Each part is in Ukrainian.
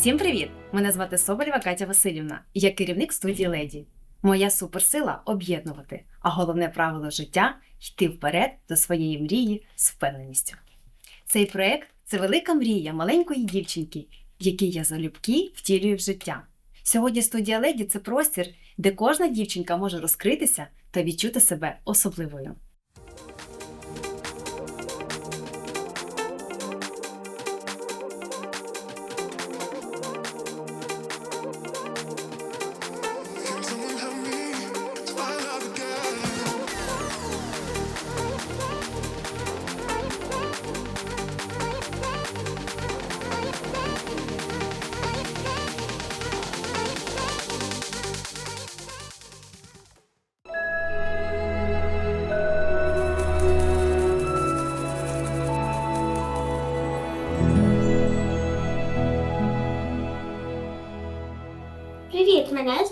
Всім привіт! Мене звати Соболєва Катя Васильівна, я керівник студії Леді. Моя суперсила об'єднувати, а головне правило життя йти вперед до своєї мрії з впевненістю. Цей проект це велика мрія маленької дівчинки, який я залюбки втілюю в життя. Сьогодні студія Леді це простір, де кожна дівчинка може розкритися та відчути себе особливою.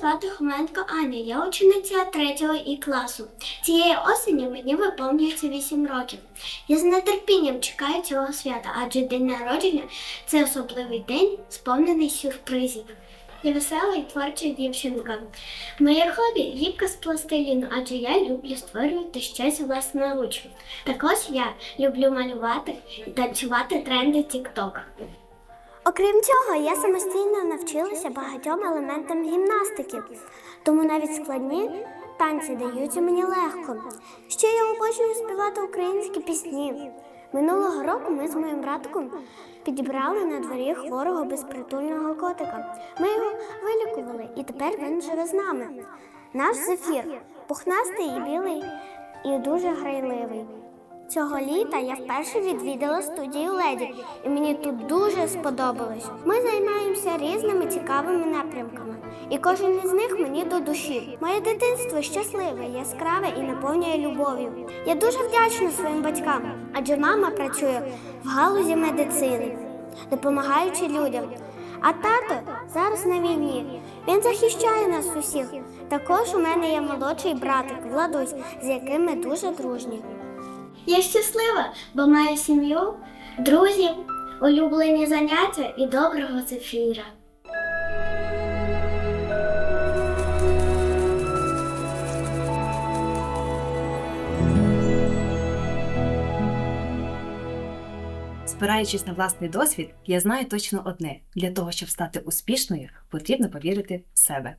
Звати Хоменко Аня. Я учениця 3 І класу. Цієї осені мені виповнюється 8 років. Я з нетерпінням чекаю цього свята, адже день народження це особливий день, сповнений сюрпризів. Я весела і творча дівчинка. Моє хобі ліпка з пластиліну, адже я люблю створювати щось власноруч. Також я люблю малювати і танцювати тренди TikTok. Окрім цього, я самостійно навчилася багатьом елементам гімнастики, тому навіть складні танці даються мені легко. Ще я обожнюю співати українські пісні. Минулого року ми з моїм братком підібрали на дворі хворого безпритульного котика. Ми його вилікували, і тепер він живе з нами. Наш зефір пухнастий і білий, і дуже грайливий. Цього літа я вперше відвідала студію леді, і мені тут дуже сподобалось. Ми займаємося різними цікавими напрямками, і кожен із них мені до душі. Моє дитинство щасливе, яскраве і наповнює любов'ю. Я дуже вдячна своїм батькам, адже мама працює в галузі медицини, допомагаючи людям. А тато зараз на війні. Він захищає нас усіх. Також у мене є молодший братик Владусь, з яким ми дуже дружні. Я щаслива, бо маю сім'ю, друзів, улюблені заняття і доброго зефіра. Спираючись на власний досвід, я знаю точно одне: для того, щоб стати успішною, потрібно повірити в себе.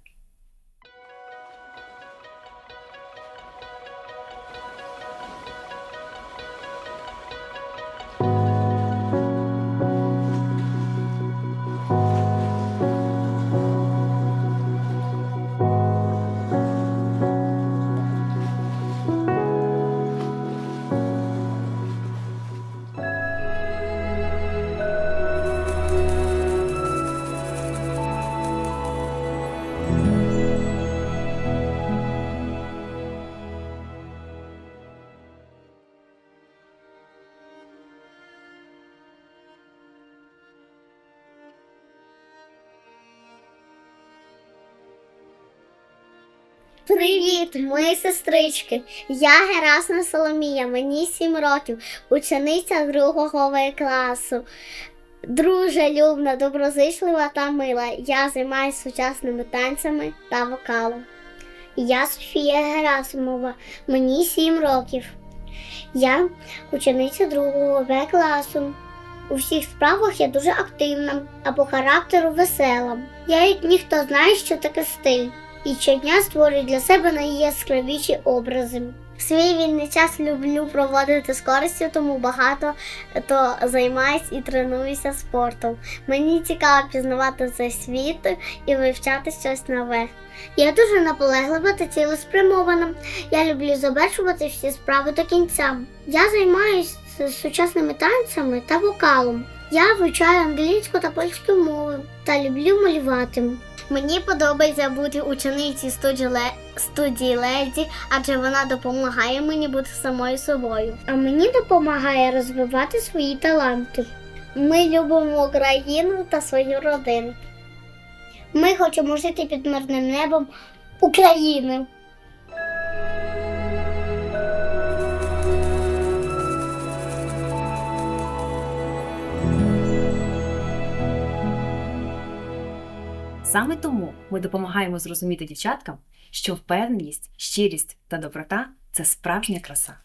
Привіт, мої сестрички. Я Герасна Соломія, мені 7 років, учениця другого В класу. Дружелюбна, доброзичлива та мила. Я займаюся сучасними танцями та вокалом. Я Софія Герасимова, мені 7 років. Я учениця другого В класу. У всіх справах я дуже активна, а по характеру весела. Я як ніхто знає, що таке стиль і щодня створюю для себе найяскравіші образи. Свій вільний час люблю проводити з користю, тому багато то займаюсь і тренуюся спортом. Мені цікаво пізнавати цей світ і вивчати щось нове. Я дуже наполеглива та цілеспрямована. Я люблю завершувати всі справи до кінця. Я займаюся сучасними танцями та вокалом. Я вивчаю англійську та польську мови та люблю малювати. Мені подобається бути учениці студії, Леді, адже вона допомагає мені бути самою собою. А мені допомагає розвивати свої таланти. Ми любимо Україну та свою родину. Ми хочемо жити під мирним небом України. Саме тому ми допомагаємо зрозуміти дівчаткам, що впевненість, щирість та доброта це справжня краса.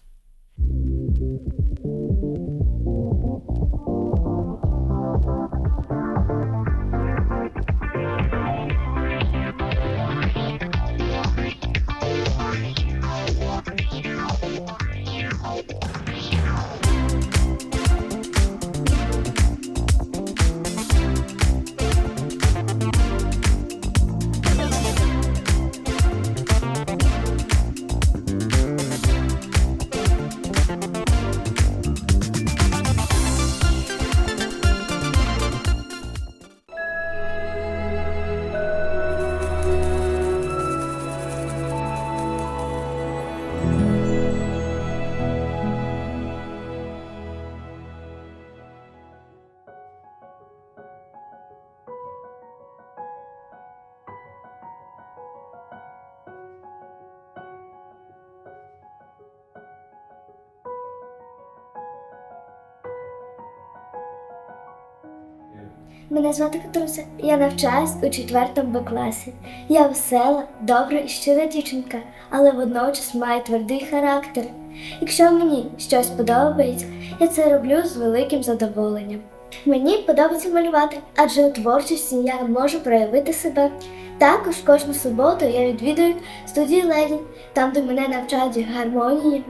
Мене звати Катруся. Я навчаюсь у четвертому класі. Я весела, добра і щира дівчинка, але водночас маю твердий характер. Якщо мені щось подобається, я це роблю з великим задоволенням. Мені подобається малювати, адже у творчості я можу проявити себе. Також кожну суботу я відвідую студію Леді, там, де мене навчають гармонії.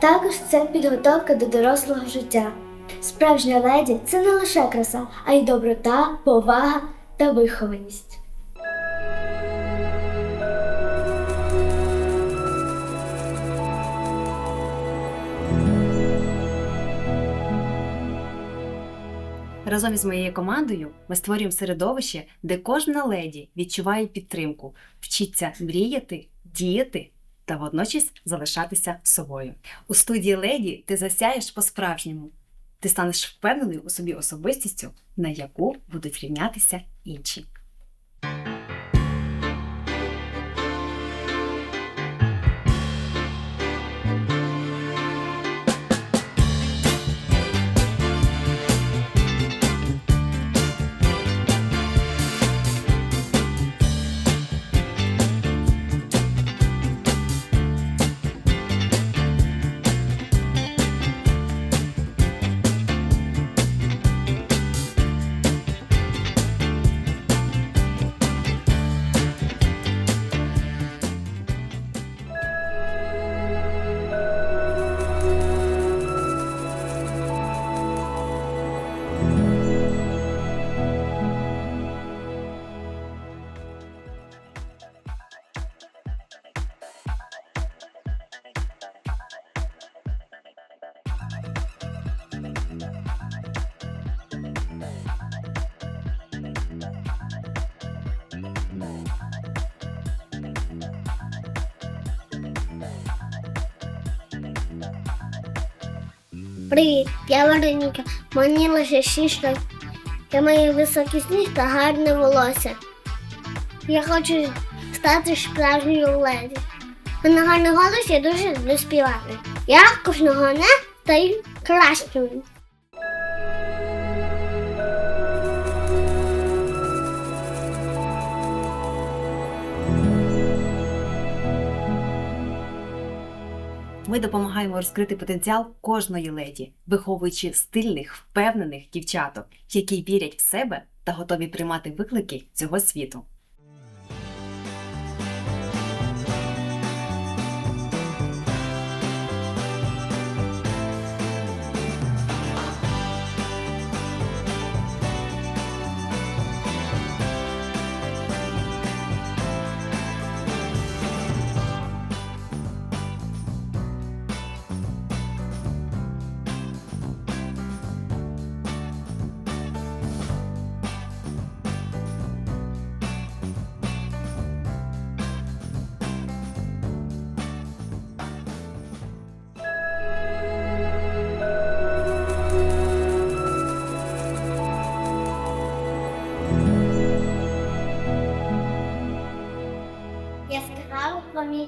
Також це підготовка до дорослого життя. Справжня леді це не лише краса, а й доброта, повага та вихованість. Разом із моєю командою ми створюємо середовище, де кожна леді відчуває підтримку, вчиться мріяти, діяти та водночас залишатися собою. У студії леді ти засяєш по-справжньому. Ти станеш впевненою у собі особистістю, на яку будуть рівнятися інші. Привіт, я Вероніка. Мені лише 6 років. Я маю високий сніг та гарне волосся. Я хочу стати справжньою леді. Мене гарний голос, я дуже люблю. Я кожного не стаю кращою. Ми допомагаємо розкрити потенціал кожної леді, виховуючи стильних, впевнених дівчаток, які вірять в себе та готові приймати виклики цього світу.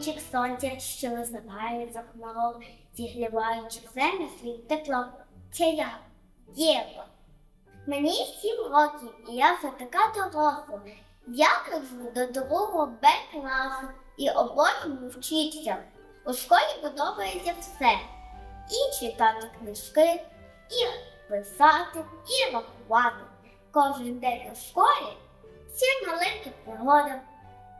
Промінчик сонця, що визиває за хмарою, зігріваючи землю свій тепло. Це я, Єва. Мені сім років, і я вже така доросла. Я ходжу до другого Б класу і обожнюю вчитися. У школі подобається все. І читати книжки, і писати, і рахувати. Кожен день у школі це маленька пригода.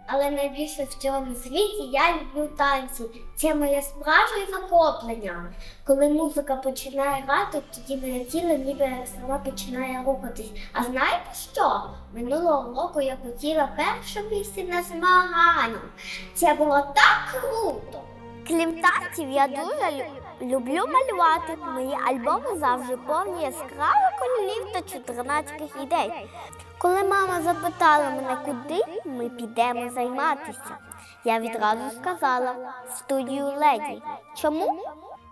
Але найбільше в цьому світі я люблю танці. Це моє справжнє захоплення. Коли музика починає грати, тоді моє тіло ніби як само починає рухатись. А знаєте що? Минулого року я хотіла перше місце на змаганнях. Це було так круто. Крім танців, я дуже лю- люблю малювати. Мої альбоми завжди повні яскравих кольорів та чотирнацьких ідей. Коли мама запитала мене, куди ми підемо займатися, я відразу сказала в студію леді. Чому?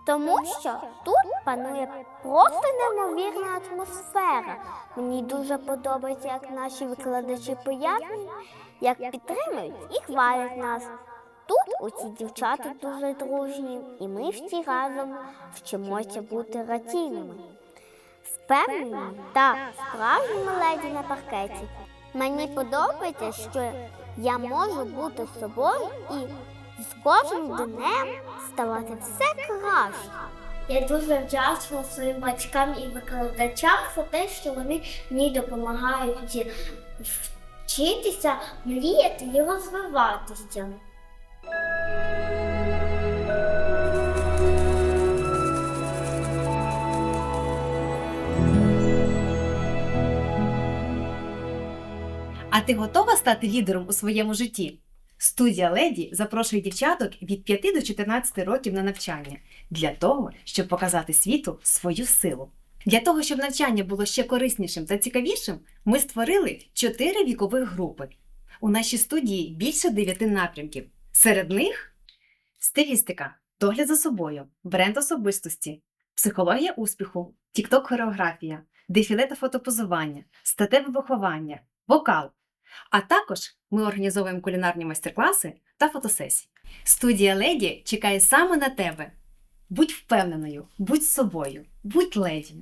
Тому що тут панує просто неймовірна атмосфера. Мені дуже подобається, як наші викладачі пояснюють, як підтримують і хвалять нас. Тут усі дівчата дуже дружні, і ми всі разом вчимося бути раційними. Впевнені та справжніми леді на паркеті. Мені подобається, що я можу бути собою і з кожним днем ставати все краще. Я дуже вдячна своїм батькам і викладачам за те, що вони мені допомагають вчитися, мріяти і розвиватися. А ти готова стати лідером у своєму житті? Студія Леді запрошує дівчаток від 5 до 14 років на навчання для того, щоб показати світу свою силу. Для того, щоб навчання було ще кориснішим та цікавішим, ми створили 4 вікових групи. У нашій студії більше 9 напрямків. Серед них стилістика, догляд за собою, бренд особистості, психологія успіху, тікток-хореографія, дефіле та фотопозування, статеве виховання, вокал. А також ми організовуємо кулінарні майстер-класи та фотосесії. Студія Леді чекає саме на тебе. Будь впевненою, будь собою, будь леді.